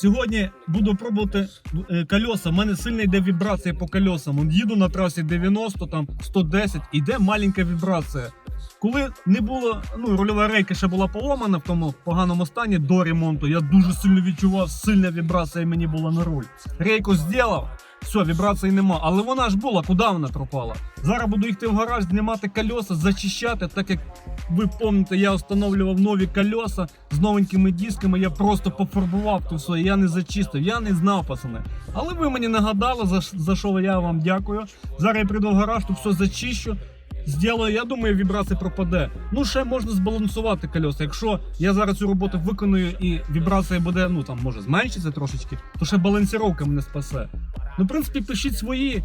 Сьогодні буду пробувати е, колеса. У мене сильна йде вібрація по кольосам. Їду на трасі 90, там 110, іде маленька вібрація. Коли не було, ну рульова рейка ще була поломана в тому поганому стані до ремонту, я дуже сильно відчував, сильна вібрація мені була на руль. Рейку зробив, все, вібрації нема. Але вона ж була, куди вона пропала? Зараз буду йти в гараж, знімати колеса, зачищати, так як ви пам'ятаєте, я встановлював нові колеса з новенькими дисками. Я просто пофарбував то все. Я не зачистив, я не знав, пацани. Але ви мені нагадали, за, за що я вам дякую. Зараз я прийду в гараж, тут все зачищу. Зроблю, я думаю, вібрація пропаде. Ну, ще можна збалансувати колеса. Якщо я зараз цю роботу виконую і вібрація буде, ну там може зменшиться трошечки, то ще балансіровка мене спасе. Ну, в принципі, пишіть свої е,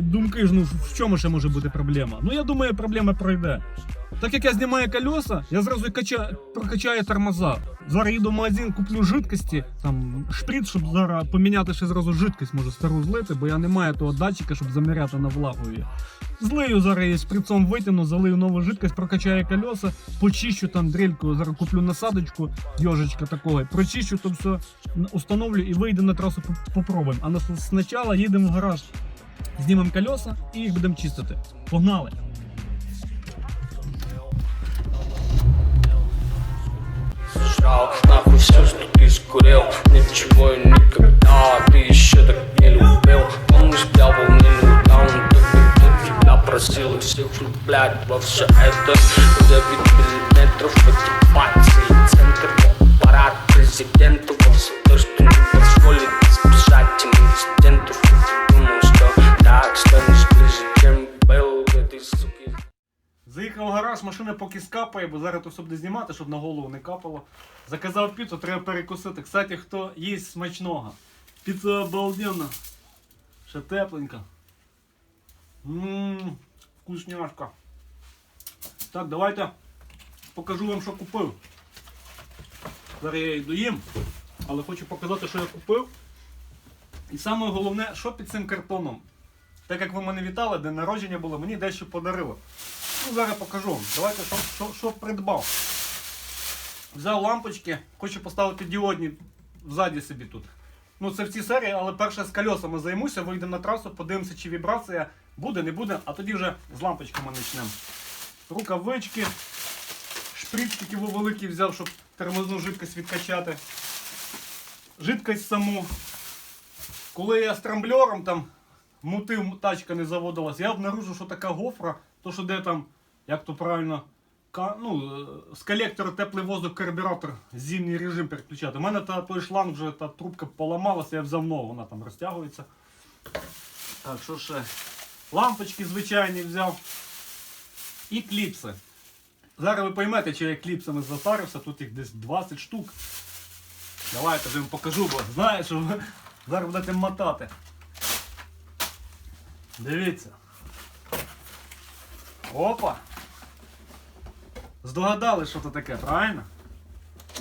думки, ну в чому ще може бути проблема. Ну, я думаю, проблема пройде. Так як я знімаю колеса, я зразу качаю, прокачаю тормоза. Зараз їду в магазин, куплю жидкості, там шприц, щоб зараз поміняти ще зразу жидкость, може стару злити, бо я не маю того датчика, щоб заміряти на влагу її. Злию зараз її шприцом витягну, залию нову жидкость, прокачаю колеса, почищу там дрельку, зараз куплю насадочку, йожечка такого, прочищу то все, установлю і вийду на трасу попробуємо. А спочатку їдемо в гараж, знімемо колеса і їх будемо чистити. Погнали! все, что ты скурил Ничего и никогда ты еще так не любил Помнишь, плявал мне даун Ты тебя просил и всех влюблять во все это Девять миллиметров мотивации Центр аппарат президента Во все машина поки скапає, бо зараз то все знімати, щоб на голову не капало. Заказав піцу, треба перекусити. Кстати, хто їсть смачного. Піца обалденна. Ще тепленька. Ммм, вкусняшка. Так, давайте покажу вам, що купив. Зараз я її доїм, але хочу показати, що я купив. І саме головне, що під цим картоном. Так як ви мене вітали, день народження було, мені дещо подарили. Ну, зараз покажу. Давайте, що, що, що придбав. Взяв лампочки, хочу поставити діодні ззаді собі тут. Ну, це в цій серії, але перше з колесами займуся, вийдемо на трасу, подивимося, чи вібрація буде, не буде, а тоді вже з лампочками почнемо. Рукавички, шприц такий великий взяв, щоб тормозну жидкость відкачати. Жидкость саму. Коли я з трамблером там мутив, тачка не заводилась, я обнаружив, що така гофра, то що де там, як то правильно, ну, е, з колектора теплий воздух карбюратор, зимній режим переключати. У мене та, той шланг вже та трубка поламалася, я взяв нову, вона там розтягується. Так, що ще? Лампочки звичайні взяв. І кліпси. Зараз ви поймете, чи я кліпсами затарився, тут їх десь 20 штук. Давайте я вам покажу, бо знаю, що ви зараз будете мотати. Дивіться. Опа! Здогадались, що це таке, правильно?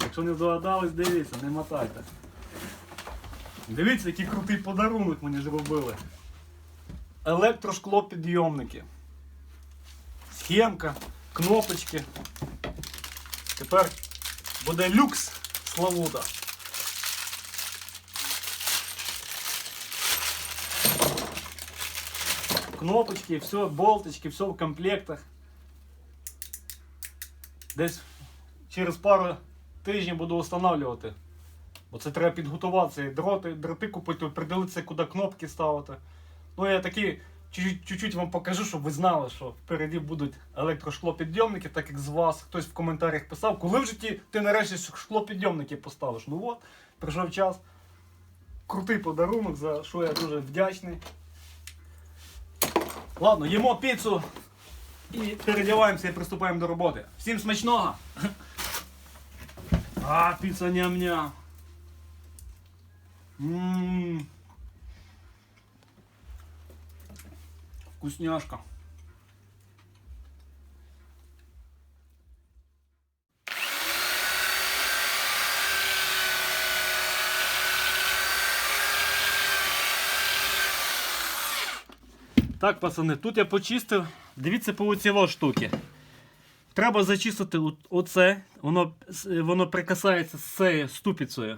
Якщо не здогадались, дивіться, не мотайте. Дивіться, який крутий подарунок мені зробили. Електрошклопідйомники. Схемка, кнопочки. Тепер буде люкс Славута. Кнопочки, все, болточки, все в комплектах. Десь через пару тижнів буду встановлювати. Бо це треба підготуватися, дроти, дроти купити, придивитися, куди кнопки ставити. Ну я такі чуть- чуть-чуть вам покажу, щоб ви знали, що впереді будуть електрошклопідйомники, так як з вас хтось в коментарях писав, коли в житті ти нарешті шклопідйомники поставиш. Ну от, прийшов час. Крутий подарунок, за що я дуже вдячний. Ладно, їмо піцу і передіваємося і приступаємо до роботи. Всім смачного! А, піца ням-ням. М-м. Вкусняшка. Так, пацани, тут я почистив. Дивіться по оці во штуки. Треба зачистити оце. Воно, воно прикасається з цією ступицею.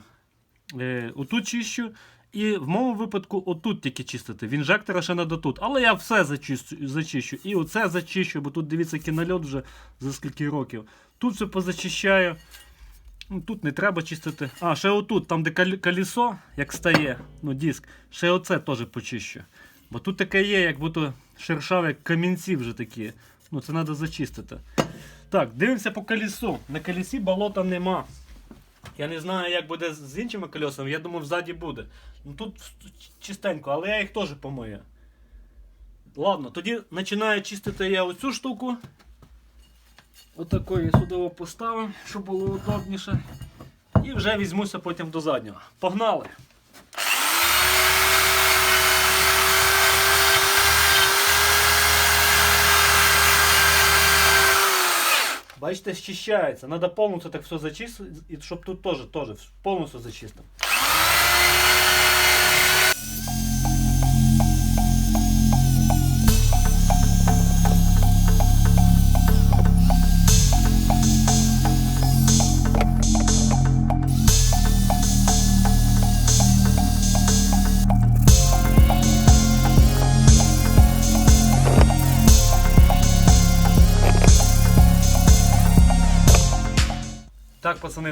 Е, отут чищу. І в моєму випадку отут тільки чистити. В інжектора ще треба тут. Але я все зачищу, зачищу. І оце зачищу, бо тут дивіться кінольот вже за скільки років. Тут все позачищаю. Ну, Тут не треба чистити. А, ще отут, там де колесо, як стає, ну диск, ще оце теж почищу. Бо тут таке є, як будто шершаве, як камінці вже такі. Ну це треба зачистити. Так, дивимося по колесу. На колесі болота нема. Я не знаю, як буде з іншими колесами, я думаю, взаді буде. Ну тут чистенько, але я їх теж помию. Ладно, тоді починаю чистити я оцю штуку. Отакої сюди поставимо, щоб було удобніше. І вже візьмуся потім до заднього. Погнали! Бачите, очищается. Надо повністю так все зачистити, щоб тут теж, теж повністю зачистив.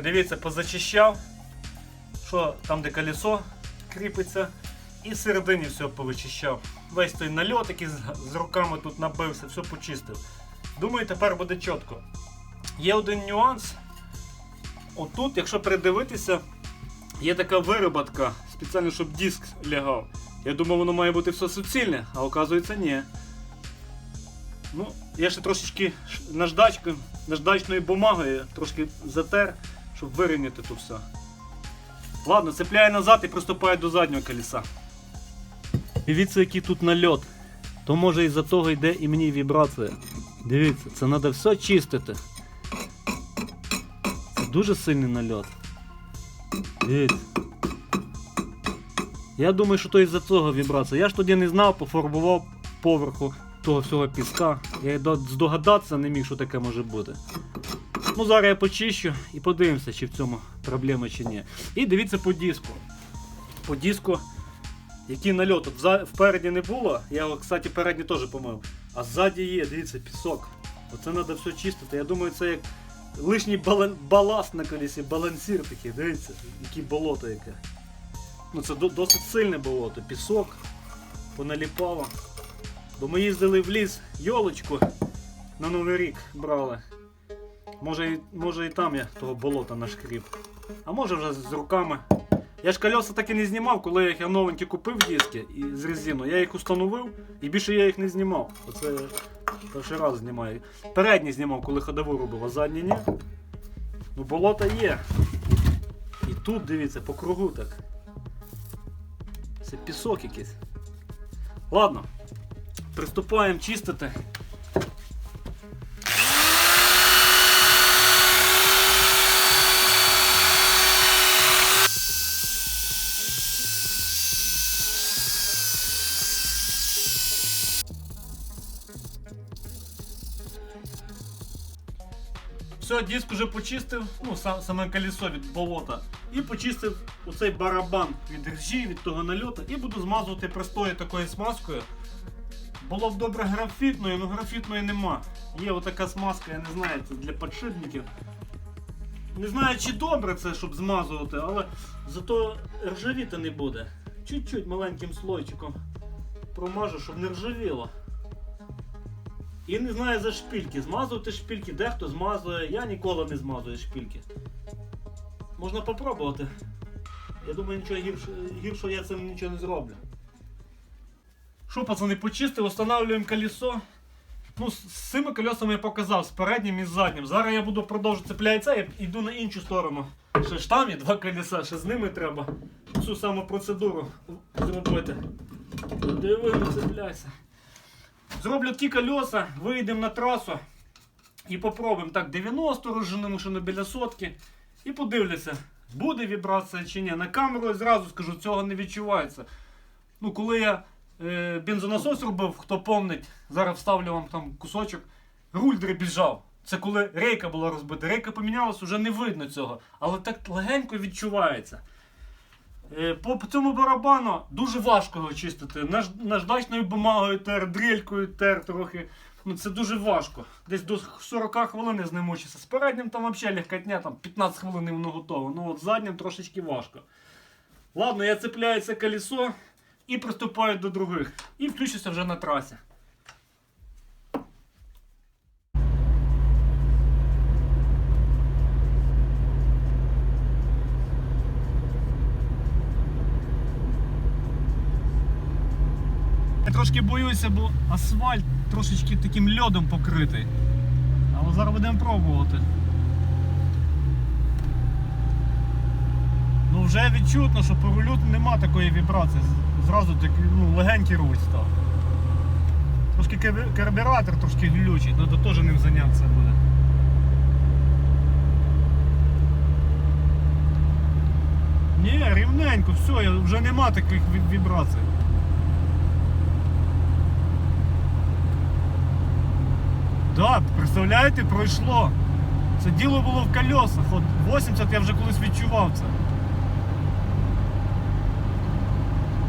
Дивіться, позачищав. Що там, де колесо кріпиться. І всередині все повичищав. Весь той нальот, який з, руками тут набився, все почистив. Думаю, тепер буде чітко. Є один нюанс. Отут, якщо придивитися, є така вироботка, спеціально, щоб диск лягав. Я думав, воно має бути все суцільне, а оказується ні. Ну, я ще трошечки наждачкою, наждачною бумагою трошки затер, щоб вирівняти тут все. Ладно, цепляю назад і приступаю до заднього колеса. Дивіться, який тут нальот. То може із-за того йде і мені вібрація. Дивіться, це треба все чистити. Це дуже сильний нальот. Дивіться. Я думаю, що то із-за цього вібрація. Я ж тоді не знав, пофарбував поверху того всього піска. Я й здогадатися не міг, що таке може бути. Ну, зараз я почищу і подивимося, чи в цьому проблема чи ні. І дивіться по диску. По диску, який нальот. От Впереді не було, я його, кстати, передній теж помив. А ззаді є, дивіться, пісок. Оце треба все чистити. Я думаю, це як лишній балан- баласт на колесі, балансір такий, дивіться, яке болото яке. Ну це досить сильне болото, пісок, поналіпало. Бо ми їздили в ліс йолочку на Новий рік брали. Може, і- може і там я того болота нашкрів. А може вже з руками. Я ж кольоса так і не знімав, коли я їх новенькі купив диски і з резину. Я їх установив і більше я їх не знімав. Оце я перший раз знімаю. Передні знімав, коли ходову робив, а задні ні. Ну болото є. І тут дивіться, по кругу так. Це пісок якийсь. Ладно, приступаємо чистити. Все, диск уже почистив, ну, сам, саме колесо від болота. І почистив оцей барабан від ржі, від того нальоту. І буду змазувати простою такою смазкою. Було б добре графітною, але графітної нема. Є отака смазка, я не знаю, це для подшипників. Не знаю, чи добре це, щоб змазувати, але зато ржавіти не буде. Чуть-чуть маленьким слойчиком промажу, щоб не ржавіло. І не знаю за шпильки. Змазувати шпильки, дехто змазує, я ніколи не змазую шпильки. Можна попробувати. Я думаю, нічого гірше, гіршого я цим нічого не зроблю. Що, пацани, почистив, встановлюємо колесо. Ну, з цими колесами я показав, з переднім і з заднім. Зараз я буду продовжувати цепляти це, я йду на іншу сторону. Ще ж там є два колеса, ще з ними треба цю саму процедуру зробити. Диви, не цепляйся. Зроблю ті колеса, вийдемо на трасу і попробуємо. Так, 90 розженемо ще на біля сотки. І подивлюся, буде вібрація чи ні. На камеру я зразу скажу, цього не відчувається. Ну, коли я е, бензонасос робив, хто помнить, зараз вставлю вам там кусочок, руль дребіжав. Це коли рейка була розбита. Рейка помінялась, вже не видно цього. Але так легенько відчувається. Е, По цьому барабану дуже важко його чистити. Наж, наждачною бумагою тер, дрелькою тер трохи. Ну це дуже важко. Десь до 40 хвилин з ним мучився. З переднім там взагалі легкотня, там 15 хвилин воно готово. Ну от заднім трошечки важко. Ладно, я цепляю це колесо і приступаю до других. І включуся вже на трасі. Трошки боюся, бо асфальт трошечки таким льодом покритий. Але зараз будемо пробувати. Ну вже відчутно, що по рулю нема такої вібрації. Зразу такий ну, легенький руль став. Трошки кар- карбюратор трошки глючить, треба теж ним зайнятися буде. Ні, рівненько, все, вже нема таких вібрацій. Так, представляєте, пройшло. Це діло було в колесах. От 80 я вже колись відчував це.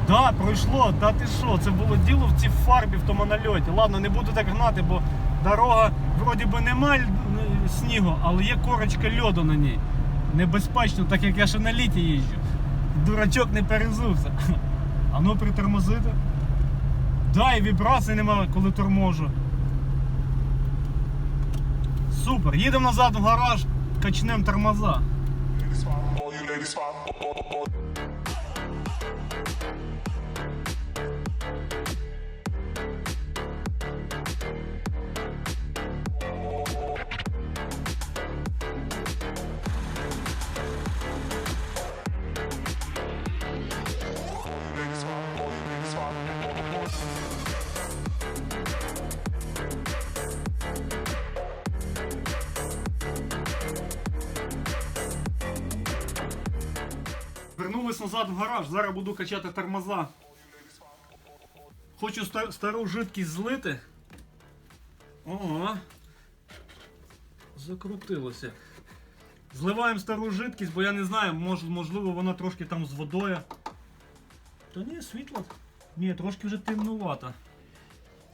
Да, пройшло, та ти що, це було діло в цій фарбі в тому нальоті. Ладно, не буду так гнати, бо дорога вроді би нема ль- н- снігу, але є корочка льоду на ній. Небезпечно, так як я ще на літі їжджу. Дурачок не перезувся. А ну притормозити. Да, і вібрацій немає, коли торможу. Супер, їдемо назад в гараж, качнемо тормоза. Вернулись назад в гараж, зараз буду качати тормоза. Хочу ста- стару жидкість злити. Ого. Закрутилося. Зливаємо стару жидкість, бо я не знаю, мож, можливо вона трошки там з водою. Та ні, світло. Ні, трошки вже темнувато.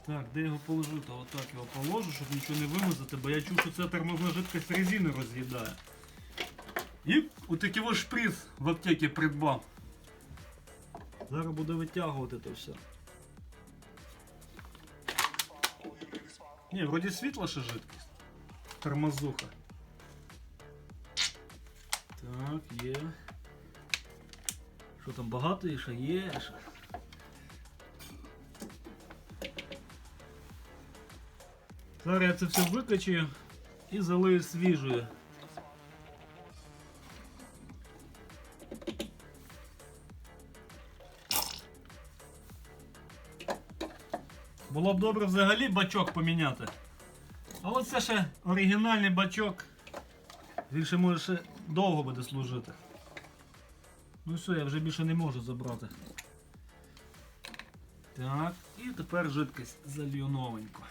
Так, де його положу? Та отак його положу, щоб нічого не вимазати, бо я чув, що це тормозна жидкість резини роз'їдає. І отакий ось шприц в аптеці придбав. Зараз буду витягувати це все. Ні, вроді світла ще жидкість. Тормозуха. Так, є. Що там багато є ще? Є ще. Зараз я це все викачаю і залию свіжою. Було б добре взагалі бачок поміняти. Але це ще оригінальний бачок. Він ще може ще довго буде служити. Ну все, я вже більше не можу забрати. Так, і тепер жидкість залью новенько.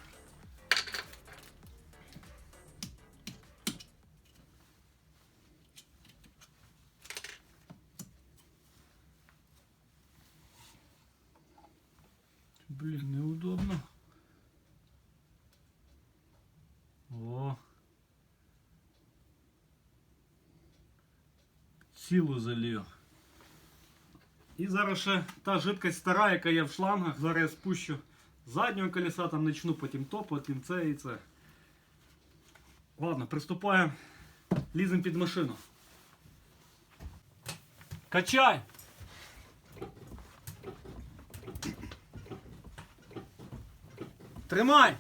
Цілу залію. І зараз ще та жидкость стара, яка є в шлангах, зараз я спущу заднього колеса, там почну потім то, потім це і це. Ладно, приступаємо. Ліземо під машину. Качай! Тримай!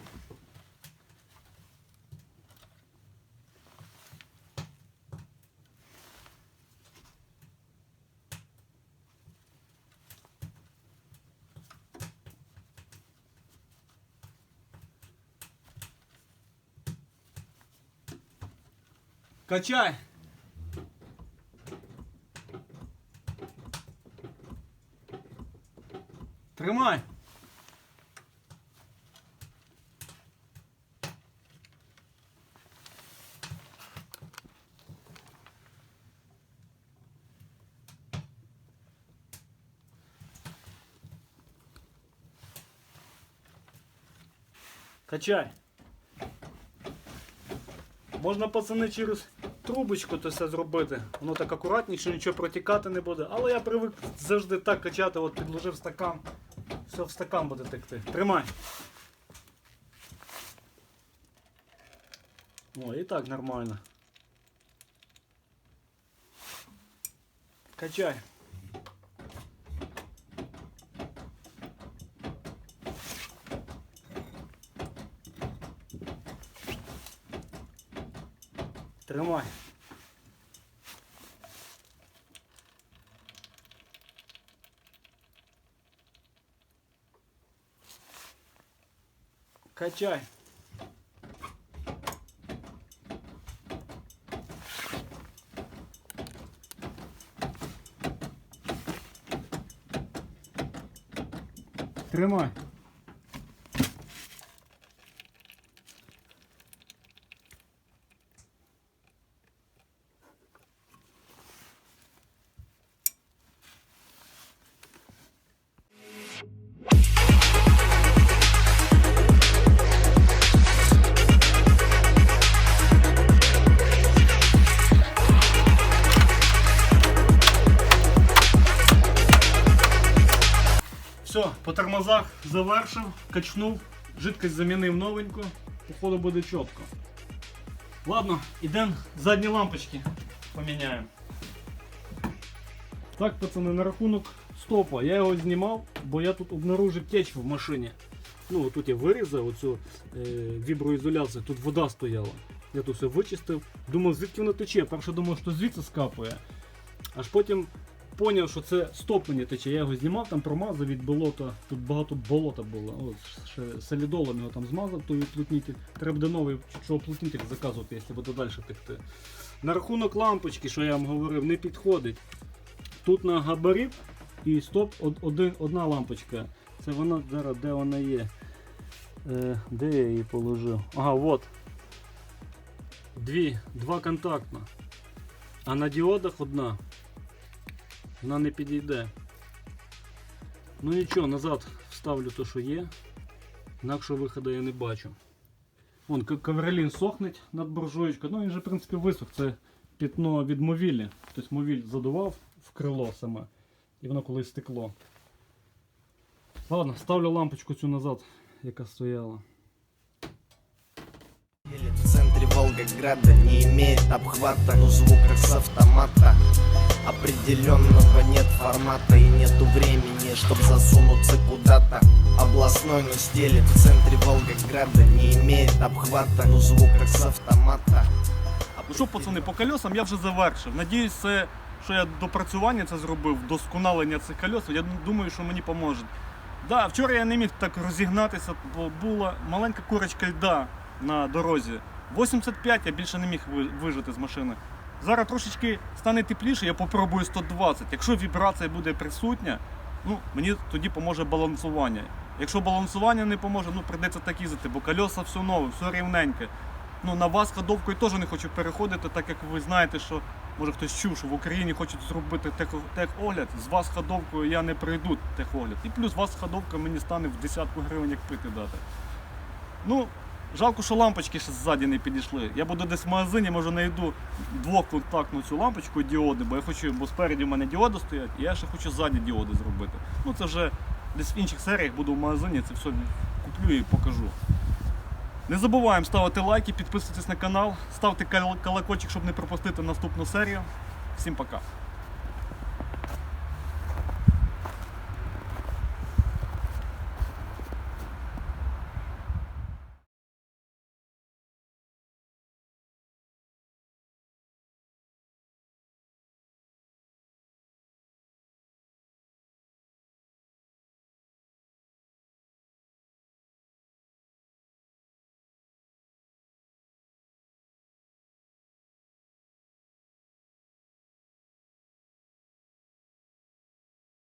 Качай. Тримай. Качай. Можна, пацани, через трубочку то все зробити. Воно так акуратніше, нічого протікати не буде. Але я привик завжди так качати, от підложив стакан. Все в стакан буде текти. Тримай. О, і так нормально. Качай. Тримай. Качай. Тримай. Тормозах завершив, качнув, жидкость замінив новеньку, походу буде чітко. Ладно, ідемо задні лампочки поміняємо. Так, пацани, на рахунок стопа. Я його знімав, бо я тут обнаружив течку в машині. Ну, тут я вирізав оцю е, віброізоляцію, тут вода стояла. Я тут все вичистив. Думав, звідки воно тече. Перше думав, що звідси скапує. Аж потім поняв, що це стоплення тече. Я його знімав, там промазав від болота. Тут багато болота було. От, ще солідолом його там змазав, той уплотнитель. Треба буде новий що уплотнитель заказувати, якщо буде далі текти. На рахунок лампочки, що я вам говорив, не підходить. Тут на габарит і стоп один, одна лампочка. Це вона зараз, де вона є. Е, де я її положив? Ага, от. Дві, два контактна. А на діодах одна. Вона не підійде. Ну нічого, назад вставлю те, що є. Інакшого виходу я не бачу. Вон к- ковролін сохнеть над буржуєчкою. Ну він же в принципі висох. Це пітно від мовілі. Тобто мовіль задував в крило саме. І воно колись стекло. Ладно, ставлю лампочку цю назад, яка стояла. Волгограда не имеет обхвата, но звук как с автомата Определенного нет формата и нету времени, чтоб засунуться куда-то Областной не стелит в центре Волгограда не имеет обхвата, но звук как с автомата Ну що, пацани, по колесам я вже завершив. Надіюсь, це, що я допрацювання це зробив, досконалення цих колес, я думаю, що мені поможе. Да, вчора я не міг так розігнатися, бо була маленька курочка льда на дорозі. 85 я більше не міг вижити з машини. Зараз трошечки стане тепліше, я попробую 120. Якщо вібрація буде присутня, ну, мені тоді поможе балансування. Якщо балансування не поможе, ну прийдеться так їздити, бо кольоса все нове, все рівненьке. Ну, на вас ходовкою теж не хочу переходити, так як ви знаєте, що може хтось чув, що в Україні хочуть зробити техогляд. З вас ходовкою я не прийду техогляд. І плюс вас ходовка мені стане в десятку гривень, як пити дати. Ну, жалко, що лампочки ще ззаді не підійшли. Я буду десь в магазині, може знайду двоконтактну цю лампочку діоди, бо я хочу, бо спереді в мене діоди стоять, і я ще хочу ззаді діоди зробити. Ну це вже десь в інших серіях буду в магазині, це все куплю і покажу. Не забуваємо ставити лайки, підписуйтесь на канал, ставте колокольчик, щоб не пропустити наступну серію. Всім пока.